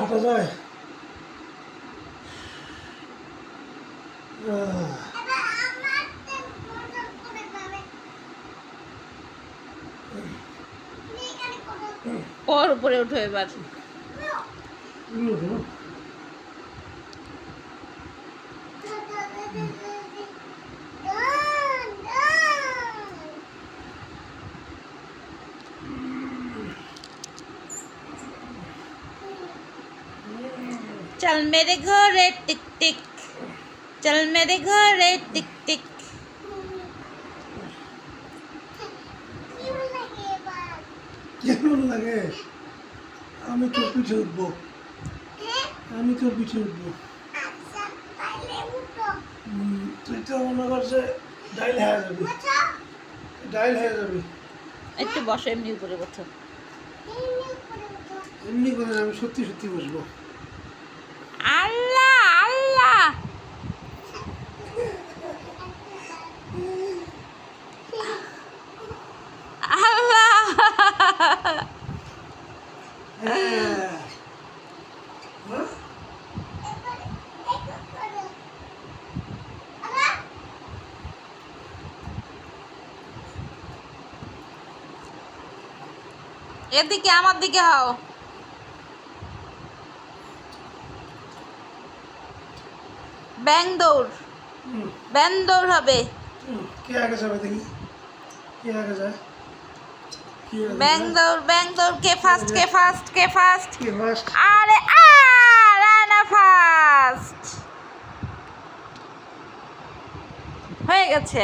হাঁটা যায়। ওর উপরে উঠো এবার। এগুলো চল মেরে ঘরে টিক টিক চল মেরে ঘরে টিক টিক কেমন লাগে আমি তোর পিঠে উঠবো। আমি তোর পিঠে উঠবো। তুই তো মনে করছে ডাইল হয়ে যাবি। ডাইল হয়ে যাবি। একটু বসো এমনি উপরে বসো। এমনি করে আমি সত্যি সত্যি বসবো আল্লাহ আল্লাহ আল্লাহ হ্যাঁ হ্যাঁ? এদিকে আমার দিকে হও। ব্যাং দৌড়। ব্যাং দৌড় হবে। কে আগে যাবে দেখি? কে আগে যায়? ব্যাং? দৌড় ব্যাং দৌড় কে ফার্স্ট কে ফার্স্ট কে ফার্স্ট আরে রানা ফার্স্ট হয়ে গেছে।